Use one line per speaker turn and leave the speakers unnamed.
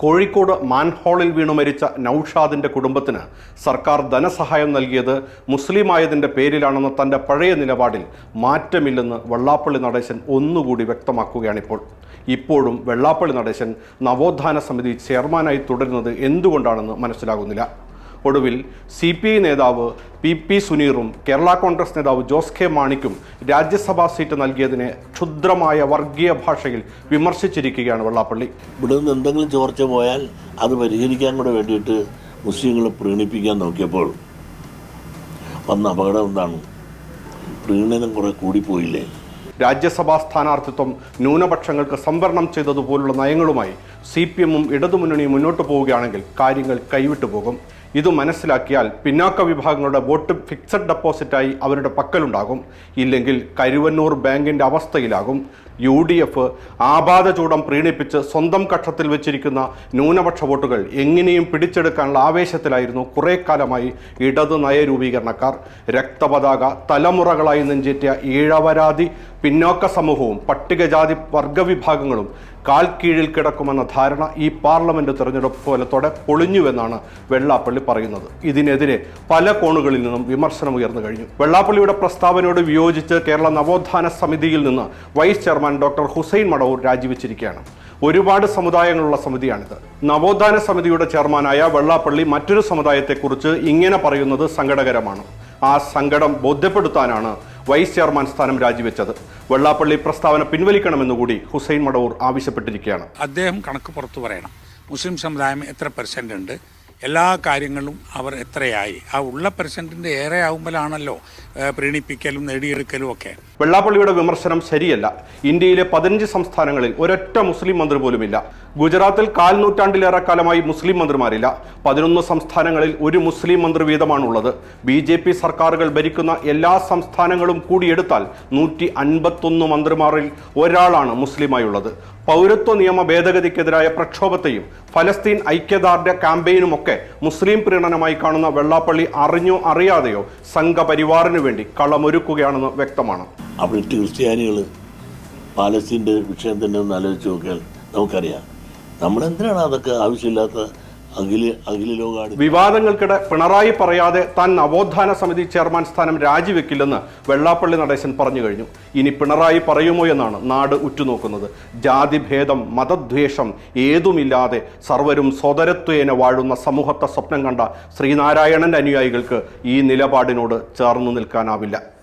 കോഴിക്കോട് മാൻഹോളിൽ വീണു മരിച്ച നൌഷാദിന്റെ കുടുംബത്തിന് സർക്കാർ ധനസഹായം നൽകിയത് മുസ്ലിമായതിന്റെ പേരിലാണെന്ന തന്റെ പഴയ നിലപാടിൽ മാറ്റമില്ലെന്ന് വെള്ളാപ്പള്ളി നടേശൻ ഒന്നുകൂടി വ്യക്തമാക്കുകയാണിപ്പോൾ. ഇപ്പോഴും വെള്ളാപ്പള്ളി നടേശൻ നവോത്ഥാന സമിതി ചെയർമാനായി തുടരുന്നത് എന്തുകൊണ്ടാണെന്ന് മനസ്സിലാകുന്നില്ല. ഒടുവിൽ സി പി ഐ നേതാവ് പി പി സുനീറും കേരള കോൺഗ്രസ് നേതാവ് ജോസ് കെ മാണിക്കും രാജ്യസഭാ സീറ്റ് നൽകിയതിനെ ക്ഷുദ്രമായ വർഗീയ ഭാഷയിൽ വിമർശിച്ചിരിക്കുകയാണ് വെള്ളാപ്പള്ളി.
ഇവിടെ നിന്ന് എന്തെങ്കിലും ചോർച്ച പോയാൽ അത് പരിഹരിക്കാൻ കൂടെ വേണ്ടിയിട്ട് മുസ്ലിങ്ങളെ പ്രീണിപ്പിക്കാൻ നോക്കിയപ്പോൾ വന്ന അപകടം എന്താണ്? പ്രീണനം കുറെ കൂടിപ്പോയില്ലേ?
രാജ്യസഭാ സ്ഥാനാർത്ഥിത്വം ന്യൂനപക്ഷങ്ങൾക്ക് സംവരണം ചെയ്തതുപോലുള്ള നയങ്ങളുമായി സി പി എമ്മും ഇടതുമുന്നണിയും മുന്നോട്ട് പോവുകയാണെങ്കിൽ കാര്യങ്ങൾ കൈവിട്ടു പോകും. ഇത് മനസ്സിലാക്കിയാൽ പിന്നാക്ക വിഭാഗങ്ങളുടെ വോട്ട് ഫിക്സഡ് ഡെപ്പോസിറ്റായി അവരുടെ പക്കലുണ്ടാകും. ഇല്ലെങ്കിൽ കരുവന്നൂർ ബാങ്കിന്റെ അവസ്ഥയിലാകും. യു ഡി എഫ് ആപാദചൂടം പ്രീണിപ്പിച്ച് സ്വന്തം കക്ഷത്തിൽ വെച്ചിരിക്കുന്ന ന്യൂനപക്ഷ വോട്ടുകൾ എങ്ങനെയും പിടിച്ചെടുക്കാനുള്ള ആവേശത്തിലായിരുന്നു കുറേ കാലമായി ഇടത് നയരൂപീകരണക്കാർ രക്തപതാക തലമുറകളായി നെഞ്ചേറ്റിയ ഈഴവരാതി പിന്നോക്ക സമൂഹവും പട്ടികജാതി വർഗവിഭാഗങ്ങളും കാൽ കീഴിൽ കിടക്കുമെന്ന ധാരണ ഈ പാർലമെന്റ് തെരഞ്ഞെടുപ്പ് ഫലത്തോടെ പൊളിഞ്ഞുവെന്നാണ് വെള്ളാപ്പള്ളി പറയുന്നത്. ഇതിനെതിരെ പല കോണുകളിൽ നിന്നും വിമർശനം ഉയർന്നു കഴിഞ്ഞു. വെള്ളാപ്പള്ളിയുടെ പ്രസ്താവനയോട് വിയോജിച്ച് കേരള നവോത്ഥാന സമിതിയിൽ നിന്ന് vice chairman doctor Hussain Madavoor രാജിവെച്ചിരിക്കുകയാണ്. ഒരുപാട് സമുദായങ്ങളുള്ള സമിതിയാണിത്. നവോത്ഥാന സമിതിയുടെ ചെയർമാനായ വെള്ളാപ്പള്ളി മറ്റൊരു സമുദായത്തെക്കുറിച്ച് ഇങ്ങനെ പറയുന്നത് സങ്കടകരമാണ്. ആ സങ്കടം ബോധ്യപ്പെടുത്താനാണ് വൈസ് ചെയർമാൻ സ്ഥാനം രാജിവെച്ചത് വെള്ളാപ്പള്ളി പ്രസ്താവന പിൻവലിക്കണമെന്നുകൂടി ഹുസൈൻ മടവൂർ ആവശ്യപ്പെട്ടിരിക്കുകയാണ്.
അദ്ദേഹം കണക്ക് പുറത്തു പറയണം. മുസ്ലിം സമുദായം എത്ര പെർസെന്റ് ഉണ്ട്? എല്ലാ കാര്യങ്ങളും അവർ എത്രയായി? ആ ഉള്ള പെർസെന്റിന്റെ ഏറെ ആകുമ്പോഴാണല്ലോ പ്രീണിപ്പിക്കലും നേടിയെടുക്കലും ഒക്കെ.
വെള്ളാപ്പള്ളിയുടെ വിമർശനം ശരിയല്ല. ഇന്ത്യയിലെ പതിനഞ്ച് സംസ്ഥാനങ്ങളിൽ ഒരൊറ്റ മുസ്ലിം മന്ത്രി പോലുമില്ല. ഗുജറാത്തിൽ കാൽ നൂറ്റാണ്ടിലേറെ കാലമായി മുസ്ലിം മന്ത്രിമാരില്ല. പതിനൊന്ന് സംസ്ഥാനങ്ങളിൽ ഒരു മുസ്ലിം മന്ത്രി വീതമാണുള്ളത്. ബി ജെ പി സർക്കാരുകൾ ഭരിക്കുന്ന എല്ലാ സംസ്ഥാനങ്ങളും കൂടിയെടുത്താൽ നൂറ്റി അൻപത്തൊന്ന് മന്ത്രിമാരിൽ ഒരാളാണ് മുസ്ലിമായുള്ളത്. പൗരത്വ നിയമ ഭേദഗതിക്കെതിരായ പ്രക്ഷോഭത്തെയും ഫലസ്തീൻ ഐക്യദാർഢ്യ ക്യാമ്പയിനുമൊക്കെ മുസ്ലിം പ്രീണനമായി കാണുന്ന വെള്ളാപ്പള്ളി അറിഞ്ഞോ അറിയാതെയോ സംഘപരിവാറിനു വേണ്ടി കളമൊരുക്കുകയാണെന്ന് വ്യക്തമാണ്.
അവിടുത്തെ ക്രിസ്ത്യാനികൾ പാലസ്തീന്റെ വിഷയം തന്നെ ഒന്ന് ആലോചിച്ച് നോക്കിയാൽ നമുക്കറിയാം. നമ്മളെന്തിനാണ് അതൊക്കെ ആവശ്യമില്ലാത്ത
വിവാദങ്ങൾക്കിടെ പിണറായി പറയാതെ താൻ നവോത്ഥാന സമിതി ചെയർമാൻ സ്ഥാനം രാജിവെക്കില്ലെന്ന് വെള്ളാപ്പള്ളി നടേശൻ പറഞ്ഞു കഴിഞ്ഞു. ഇനി പിണറായി പറയുമോ എന്നാണ് നാട് ഉറ്റുനോക്കുന്നത്. ജാതിഭേദം മതദ്വേഷം ഏതുമില്ലാതെ സർവരും സ്വതരത്വേന വാഴുന്ന സമൂഹത്തെ സ്വപ്നം കണ്ട ശ്രീനാരായണന്റെ അനുയായികൾക്ക് ഈ നിലപാടിനോട് ചേർന്നു നിൽക്കാനാവില്ല.